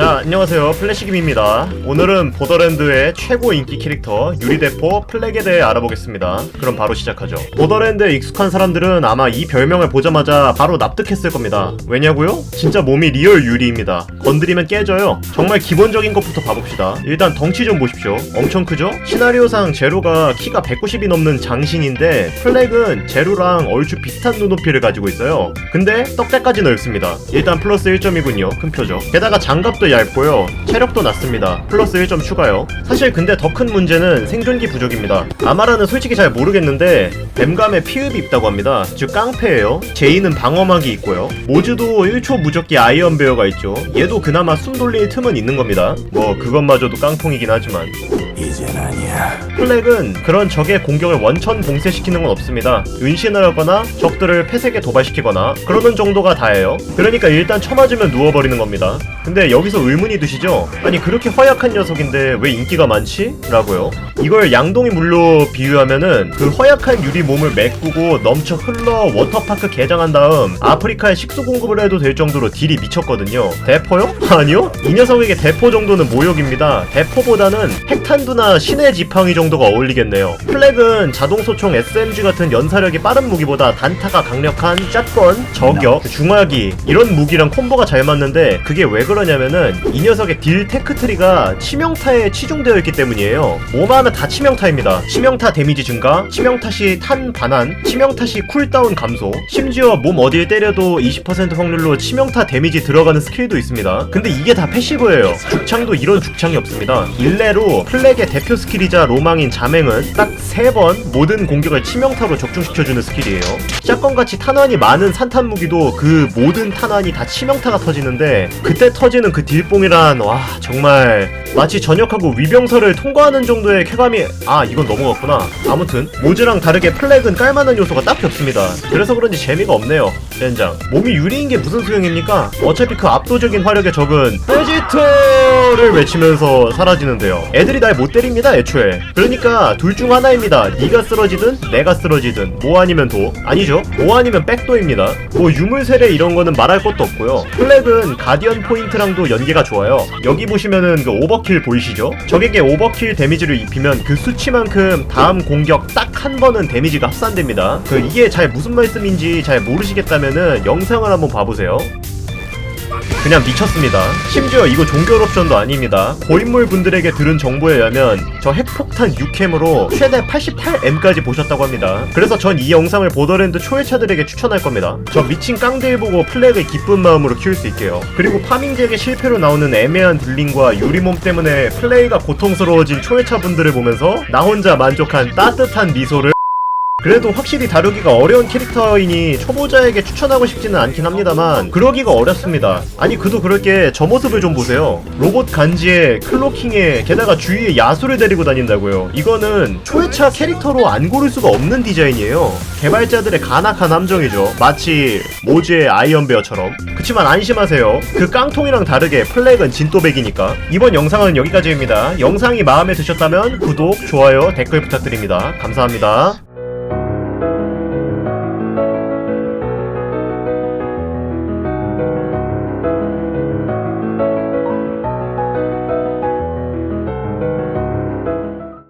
자 안녕하세요. 플래시김입니다. 오늘은 보더랜드의 최고 인기 캐릭터 유리대포 플렉에 대해 알아보겠습니다. 그럼 바로 시작하죠. 보더랜드에 익숙한 사람들은 아마 이 별명을 보자마자 바로 납득했을 겁니다. 왜냐고요? 진짜 몸이 리얼 유리입니다. 건드리면 깨져요. 정말 기본적인 것부터 봐봅시다. 일단 덩치 좀 보십시오. 엄청 크죠? 시나리오상 제로가 키가 190이 넘는 장신인데 플렉은 제로랑 얼추 비슷한 눈높이를 가지고 있어요. 근데 떡대까지 넓습니다. 일단 플러스 1점이군요. 큰 표죠. 게다가 장갑도 얇고요. 체력도 낮습니다. 플러스 1점 추가요. 사실 근데 더 큰 문제는 생존기 부족입니다. 아마라는 솔직히 잘 모르겠는데 뱀감에 피흡이 있다고 합니다. 즉 깡패예요. 제이는 방어막이 있고요. 모즈도 1초 무적기 아이언 베어가 있죠. 얘도 그나마 숨 돌릴 틈은 있는 겁니다. 뭐 그것마저도 깡통이긴 하지만 이젠 아니야. 플렉은 그런 적의 공격을 원천 봉쇄시키는 건 없습니다. 은신을 하거나 적들을 폐색에 도발시키거나 그러는 정도가 다예요. 그러니까 일단 쳐맞으면 누워버리는 겁니다. 근데 여기서 의문이 드시죠? 아니 그렇게 허약한 녀석인데 왜 인기가 많지? 라고요. 이걸 양동이 물로 비유하면은 그 허약한 유리 몸을 메꾸고 넘쳐 흘러 워터파크 개장한 다음 아프리카에 식수 공급을 해도 될 정도로 딜이 미쳤거든요. 대포요? 아니요? 이 녀석에게 대포 정도는 모욕입니다. 대포보다는 핵탄두나 신의 지팡이 정도가 어울리겠네요. 플렉은 자동소총 SMG 같은 연사력이 빠른 무기보다 단타가 강력한 샷건, 저격, 중화기 이런 무기랑 콤보가 잘 맞는데 그게 왜 그러냐면은 이 녀석의 딜 테크트리가 치명타에 치중되어 있기 때문이에요. 뭐만 하면 다 치명타입니다. 치명타 데미지 증가, 치명타 시 탄 반환, 치명타 시 쿨다운 감소, 심지어 몸 어딜 때려도 20% 확률로 치명타 데미지 들어가는 스킬도 있습니다. 근데 이게 다 패시브예요. 죽창도 이런 죽창이 없습니다. 일례로 플렉의 대표 스킬이자 로망인 자맹은 딱세번 모든 공격을 치명타로 적중시켜주는 스킬이에요. 샷건같이 탄환이 많은 산탄 무기도 그 모든 탄환이 다 치명타가 터지는데 그때 터지는 그 딜뽕이란 와 정말 마치 전역하고 위병설을 통과하는 정도의 쾌감이 아 이건 넘어갔구나. 아무튼 모즈랑 다르게 플렉은 깔만한 요소가 딱히 없습니다. 그래서 그런지 재미가 없네요 젠장. 몸이 유리인 게 무슨 소용입니까? 어차피 그 압도적인 화력의 적은 베지터를 외치면서 사라지는데요. 애들이 날 못 때 립니다 애초에. 그러니까 둘 중 하나입니다. 네가 쓰러지든 내가 쓰러지든. 뭐 아니면 도? 아니죠. 뭐 아니면 백도입니다. 뭐 유물세례 이런 거는 말할 것도 없고요. 플렉은 가디언 포인트랑도 연계가 좋아요. 여기 보시면은 그 오버킬 보이시죠? 적에게 오버킬 데미지를 입히면 그 수치만큼 다음 공격 딱 한 번은 데미지가 합산됩니다. 그 이게 잘 무슨 말씀인지 잘 모르시겠다면은 영상을 한번 봐보세요 그냥 미쳤습니다. 심지어 이거 종결 옵션도 아닙니다. 고인물 분들에게 들은 정보에 의하면 저 핵폭탄 6캠으로 최대 88M까지 보셨다고 합니다. 그래서 전 이 영상을 보더랜드 초회차들에게 추천할 겁니다. 저 미친 깡들 보고 플렉을 기쁜 마음으로 키울 수 있게요. 그리고 파밍잭의 실패로 나오는 애매한 딜링과 유리몸 때문에 플레이가 고통스러워진 초회차 분들을 보면서 나 혼자 만족한 따뜻한 미소를 그래도 확실히 다루기가 어려운 캐릭터이니 초보자에게 추천하고 싶지는 않긴 합니다만 그러기가 어렵습니다. 아니 그도 그럴 게 저 모습을 좀 보세요. 로봇 간지에 클로킹에 게다가 주위에 야수를 데리고 다닌다고요. 이거는 초회차 캐릭터로 안 고를 수가 없는 디자인이에요. 개발자들의 간악한 함정이죠. 마치 모즈의 아이언베어처럼. 그치만 안심하세요. 그 깡통이랑 다르게 플렉은 진또백이니까. 이번 영상은 여기까지입니다. 영상이 마음에 드셨다면 구독, 좋아요, 댓글 부탁드립니다. 감사합니다.